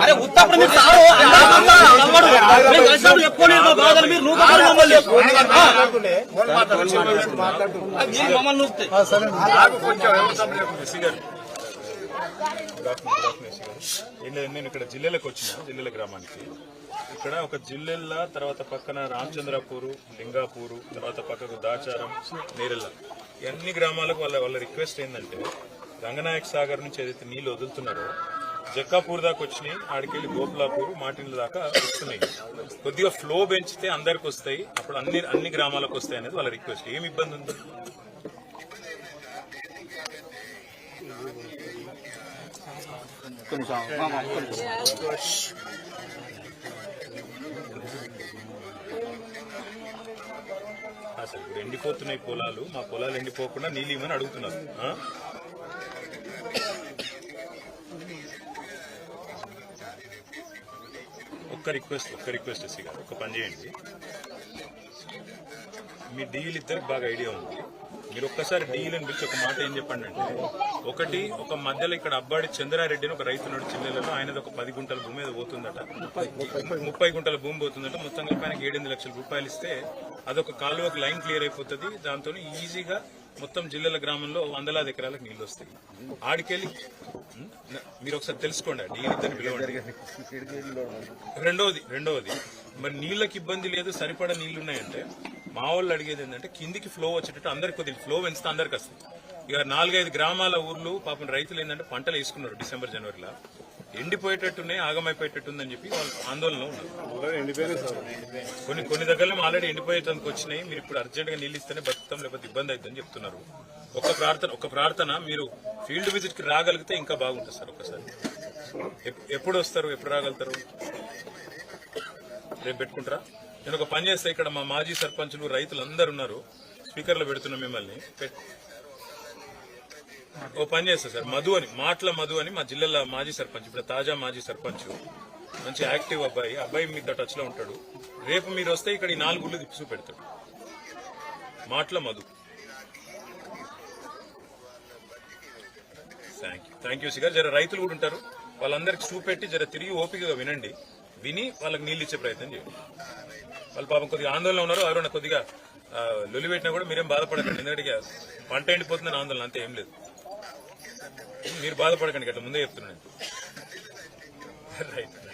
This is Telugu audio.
అరే ఉత్తప్పుడు మీరు సారు మేము కలిసినప్పుడు చెప్పుకోలేదు మా బాధలు మీరు నువ్వు కాదు మమ్మల్ని చెప్పు. అది ఏం లేదు నేను ఇక్కడ జిల్లెలకు వచ్చిన జిల్లెల గ్రామానికి. ఇక్కడ ఒక జిల్లెల్ల తర్వాత పక్కన రామచంద్రపూరు లింగాపూరు తర్వాత పక్కకు దాచారం నేరెల్ల ఇవన్నీ గ్రామాలకు వాళ్ళ వాళ్ళ రిక్వెస్ట్ ఏంటంటే రంగనాయక సాగర్ నుంచి ఏదైతే నీళ్ళు వదులుతున్నారో జక్కాపూర్ దాకా వచ్చినాయి ఆడికెళ్ళి గోపులాపూర్ మాటిన్ల దాకా వస్తున్నాయి. కొద్దిగా ఫ్లో పెంచితే అందరికి వస్తాయి అప్పుడు అన్ని అన్ని గ్రామాలకు వస్తాయి అనేది వాళ్ళ రిక్వెస్ట్. ఏమి ఇబ్బంది ఉంది అసలు ఇప్పుడు ఎండిపోతున్నాయి పొలాలు మా పొలాలు ఎండిపోకుండా నీళ్ళు ఇవ్వమని అడుగుతున్నారు. ఒక్క రిక్వెస్ట్ ఒక్క రిక్వెస్ట్ ఎస్సీ గారు ఒక పని చేయండి. మీ డీల్ ఇద్దరికి బాగా ఐడియా ఉంది. మీరు ఒక్కసారి డీల్ పిలిచి ఒక మాట ఏం చెప్పండి అంటే ఒకటి ఒక మధ్యలో ఇక్కడ అబ్బాడి చంద్రారెడ్డి ఒక ఒక రైతున్నాడు చిన్నెలలో ఆయనది ఒక పది గుంటల భూమి మీద పోతుందట. ముప్పై గుంటల భూమి పోతుందట. మొత్తం కలిపి ఆయనకి ఏడెనిమిది లక్షల రూపాయలు ఇస్తే అదొక కాలువకు లైన్ క్లియర్ అయిపోతుంది. దాంతో ఈజీగా మొత్తం జిల్లాల గ్రామంలో వందలాది ఎకరాలకు నీళ్ళు వస్తాయి. ఆడికెళ్ళి మీరు ఒకసారి తెలుసుకోండి ఆ పిలవండి. రెండవది రెండవది మరి నీళ్ళకి ఇబ్బంది లేదు సరిపడా నీళ్ళు ఉన్నాయంటే మా వాళ్ళు అడిగేది ఏంటంటే కిందికి ఫ్లో వచ్చేటట్టు అందరికి కొద్దిగా ఫ్లో పెంచితే అందరికి వస్తుంది ఇక నాలుగైదు గ్రామాల ఊర్లు పాపం రైతులు ఏంటంటే పంటలు వేసుకున్నారు డిసెంబర్ జనవరిలో. ఎండిపోయేటట్టున్నాయి ఆగమైపోయేటట్టుందని చెప్పి వాళ్ళు ఆందోళనలో ఉన్నారు. కొన్ని కొన్ని దగ్గరలో ఆల్రెడీ ఎండిపోయేటానికి వచ్చినాయి. మీరు ఇప్పుడు అర్జెంట్గా నీళ్ళు ఇస్తేనే బతుకుతాం లేకపోతే ఇబ్బంది అవుతుందని చెప్తున్నారు. ఒక ప్రార్థన ఒక ప్రార్థన మీరు ఫీల్డ్ విజిట్కి రాగలిగితే ఇంకా బాగుంటుంది సార్ ఒకసారి ఎప్- ఎప్పుడు వస్తారు ఎప్పుడు రాగలుగుతారు? రేపు పెట్టుకుంటారా? నేను ఒక పని చేస్తే ఇక్కడ మా మాజీ సర్పంచులు రైతులు అందరు ఉన్నారు. స్పీకర్లో పెడుతున్నా మిమ్మల్ని. ఓ పని చేస్తా సార్. మధు అని మాటల మధు అని మా జిల్లాలో మాజీ సర్పంచ్ ఇప్పుడు తాజా మాజీ సర్పంచ్. మంచి యాక్టివ్ అబ్బాయి అబ్బాయి మీతో టచ్లో ఉంటాడు. రేపు మీరు వస్తే ఇక్కడ ఈ నాలుగు గుళ్ళు తిప్పి పెడతాడు మాటల Madhu. Thank you thank you cigar. జర రైతులు కూడా ఉంటారు. వాళ్ళందరికి చూపెట్టి జర తిరిగి ఓపికగా వినండి. విని వాళ్ళకి నీళ్ళు ఇచ్చే ప్రయత్నం చేయండి. వాళ్ళు పాపం కొద్దిగా ఆందోళన ఉన్నారు. ఎవరైనా కొద్దిగా ఆ, లొలి పెట్టినా కూడా మీరేం బాధపడకండి. ఎందుకంటే ఇక పంట ఎండిపోతుందని ఆందోళన అంతే ఏం లేదు. మీరు బాధపడకండి అట్లా ముందే చెప్తున్నాను రైట్ రైట్